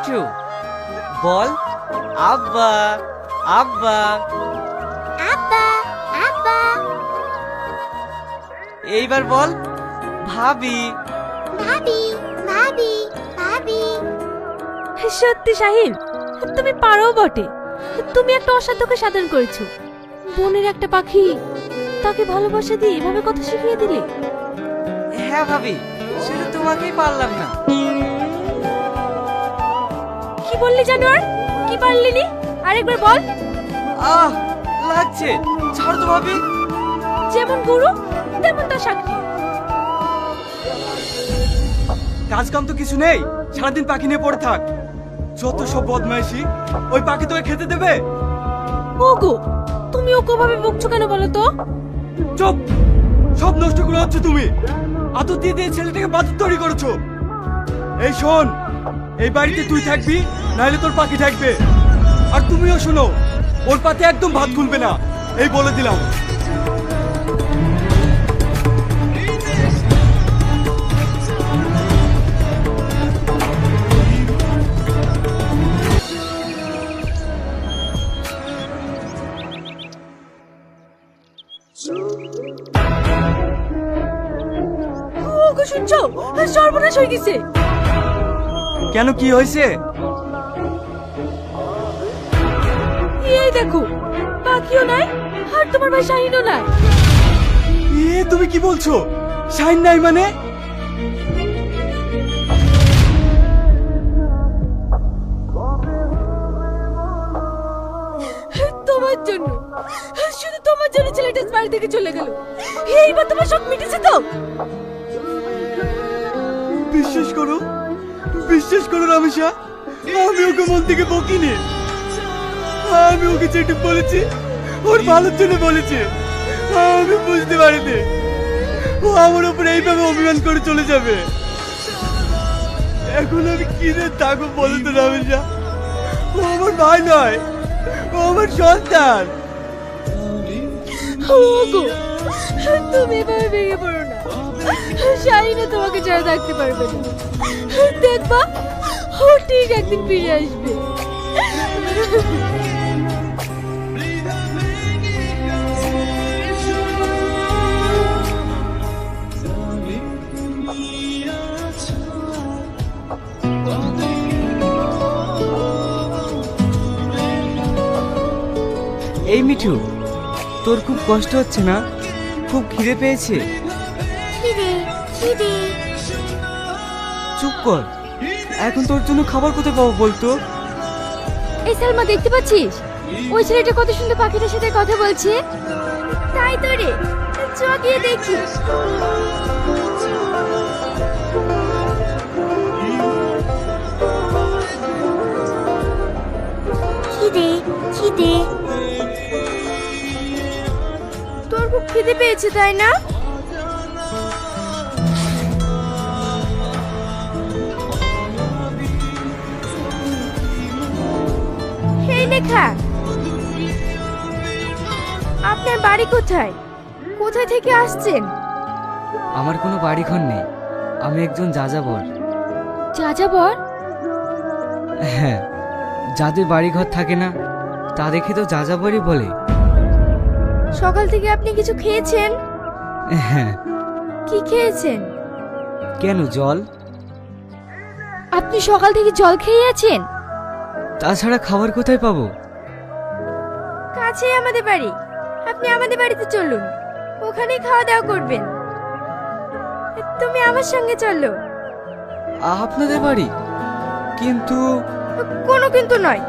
মিঠু বল। আব্বা আব্বা। আব্বা আব্বা। এইবার বল। ভাবি। ভাবি ভাবি ভাবি। সত্যি শাহিন তুমি পারো বটে। তুমি একটা অসাধ্যকে সাধন করেছ। বনের একটা পাখি তাকে ভালোবাসা দিয়ে এভাবে কথা শিখিয়ে দিলে? হ্যাঁ ভাবি শুধু তোমাকেই পারলাম না। কি বললি জানোয়ার? কি পারলি নি? আরেকবার বল। আহ লাগছে। ছাড় তো ভাবি। যেমন গুরু তেমন তার সাক্ষী। কাজ কাম তো কিছু নেই। সারাদিন পাখি নিয়ে পড়ে থাক। যত সব বদমাইশি ওই পাখি তোকে খেতে দেবে? ওগো তুমি ওকে ভাবে বকছো কেন বলো তো? চুপ! সব নষ্ট করে হচ্ছে তুমি। আদর দিয়ে দিয়ে ছেলেটাকে বাদর তৈরি করেছ। এই শোন এই বাড়িতে তুই থাকবি, নাহলে তোর পাখি থাকবে। আর তুমিও শোনো, ওর পাতে একদম ভাত খুলবে না। এই বলে দিলাম। সর্বনাশ হয়ে গেছে। কেন কি হয়েছে? এই দেখো পাখিও নাই আর তোমার ভাই শাহিনও নাই। এ তুমি কি বলছো? শাইন নাই মানে? তোমার জন্য শুধু তোমার জন্য ছেলেটা বাড়ি থেকে চলে গেল। এইবার তোমার শখ মিটেছে তো। বিশ্বাস করো বিশ্বাস করো রামেশা আমি ওকে মন থেকে বকিনি। আমি ওকে যেটুক বলেছি, ওর ভালোর জন্য বলেছি। আমি বুঝতে পারিনি। ও আমার উপরে এইভাবে অভিমান করে চলে যাবে। এখন আমি কি রে বলো তো রামেশা ও আমার ভাই নয়, ও আমার সন্তান। তুমি এভাবে ভেঙে পড়ো না শাহিনও তোমাকে ছাড়া থাকতে পারবে না। দেখবা, ও ঠিক একদিন ফিরে আসবে। এই মিঠু, তোর খুব কষ্ট হচ্ছে না? খুব খিদে পেয়েছে? খিদে চুপ কর। এখন তোর জন্য খাবার কোথায় পাবো বলতো? এই সালমা দেখতে পাচ্ছিস? ওই ছেলেটা কত সুন্দর পাখিটার সাথে কথা বলছে। তাই তো রে চ গিয়ে দেখি। খিদে খিদে। তোর খুব খিদে পেয়েছে তাই না? লেখা আপনার বাড়ি কোথায়? কোথায় থেকে আসছেন? আমার কোনো বাড়ি ঘর নেই। আমি একজন যাযাবর। যাযাবর? হ্যাঁ যাদের বাড়ি ঘর থাকে না তাদেরকে তো যাযাবরই বলে। সকাল থেকে আপনি কিছু খেয়েছেন? হ্যাঁ। কি খেয়েছেন? কেন জল? আপনি সকাল থেকে জল খেয়ে আছেন? তাছাড়া খাবার কোথায় পাবো? কাছেই আমাদের বাড়ি। আপনি আমাদের বাড়িতে চলুন। ওখানেই খাওয়া দাওয়া করবেন। তুমি আমার সঙ্গে চলো। আপনাদের বাড়ি? কিন্তু কোনো কিন্তু নয়।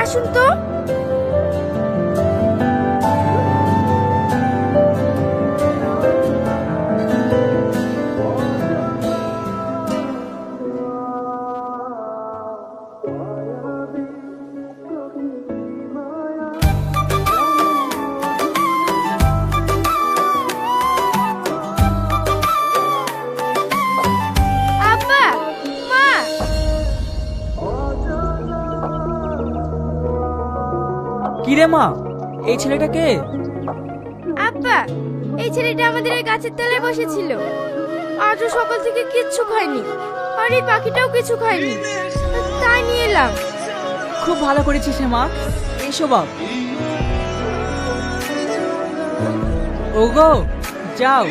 আসুন তো। কিরে মা? এই ছেলেটাকে আব্বা এই ছেলেটা আমাদের এই গাছের তলায় বসেছিল। আজও সকাল থেকে কিচ্ছু খায়নি আর এই পাখিটাও কিছু খায়নি। তাই নিয়ে এলাম। খুব ভালো করেছিস রে মা। এসো বাপ। ওগো যাও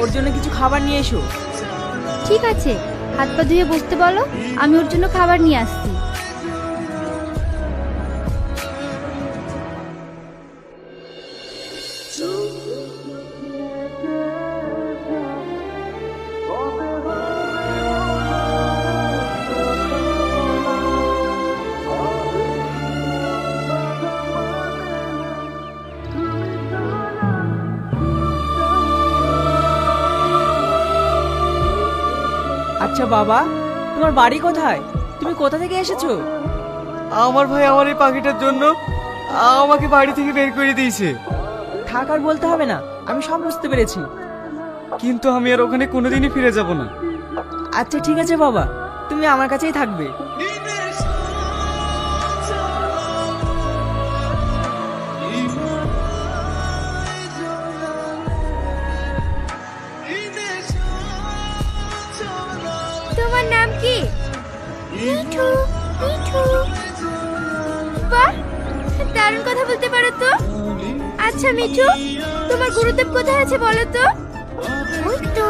ওর জন্য কিছু খাবার নিয়ে এসো। ঠিক আছে হাত পা ধুয়ে বসতে বলো আমি ওর জন্য খাবার নিয়ে আসছি। আচ্ছা বাবা তোমার বাড়ি কোথায়? তুমি কোথা থেকে এসেছ? আমার ভাই আমার এই পাখিটার জন্য আমাকে বাড়ি থেকে বের করে দিয়েছে। থাকার বলতে হবে না আমি সব বুঝতে পেরেছি। কিন্তু আমি আর ওখানে কোনোদিনই ফিরে যাব না। আচ্ছা ঠিক আছে বাবা তুমি আমার কাছেই থাকবে। তোমার নাম কি? মিঠু মিঠু। বাহ দারুণ কথা বলতে পারো তো। আচ্ছা মিঠু তোমার গুরুদেব কোথায় আছে বলো তো? ওই তো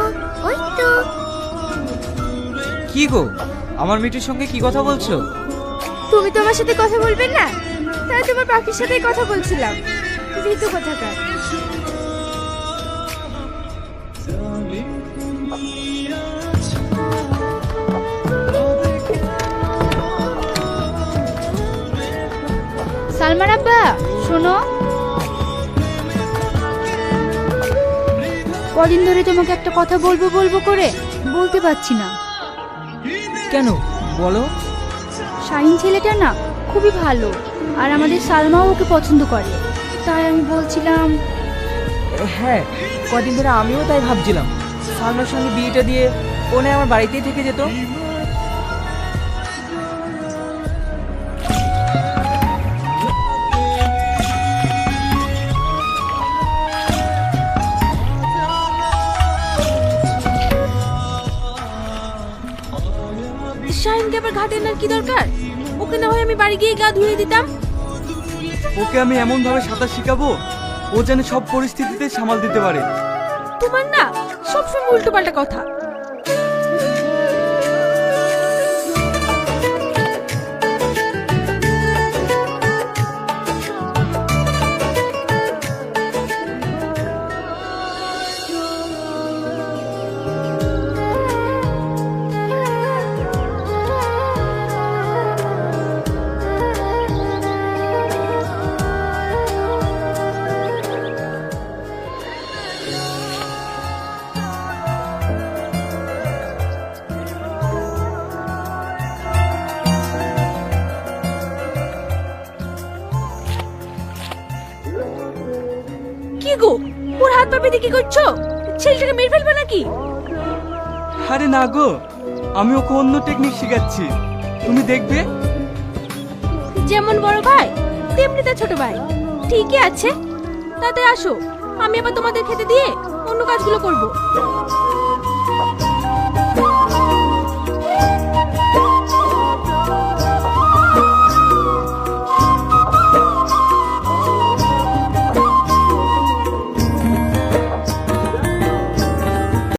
ওই তো। কি গো আমার মিঠুর সঙ্গে কি কথা বলছো? তুমি তোমার সাথে কথা বলবে না তাই তোমার পাখির সাথেই কথা বলছিলাম। কোথাকার? সালমান আব্বা শোনো। কদিন ধরে তোমাকে একটা কথা বলব বলব করে বলতে পারছি না। কেন? বলো। শাহিন ছেলেটা না খুবই ভালো আর আমাদের সালমাও ওকে পছন্দ করে। তাই আমি বলছিলাম হ্যাঁ কদিন ধরে আমিও তাই ভাবছিলাম। সালমার সঙ্গে বিয়েটা দিয়ে ওনে আমার বাড়িতেই থেকে যেত। আবার ঘাটে আনার কি দরকার? ওকে না হয় আমি বাড়ি গিয়ে গা ধুয়ে দিতাম। ওকে আমি এমন ভাবে সাঁতার শিখাবো ও যেন সব পরিস্থিতিতে সামাল দিতে পারে। তোমার না সবসময় উল্টো পাল্টা কথা। কি গো? ওর হাত পা বেঁধে কি করছ? ছেলেটাকে মেরে ফেলবে নাকি? আরে না গো আমি ওকে অন্য টেকনিক শেখাচ্ছি। তুমি দেখবে। যেমন বড় ভাই তেমনি তার ছোট ভাই। ঠিকই আছে। তাতে আসো আমি আবার তোমাদের খেতে দিয়ে অন্য কাজগুলো করব।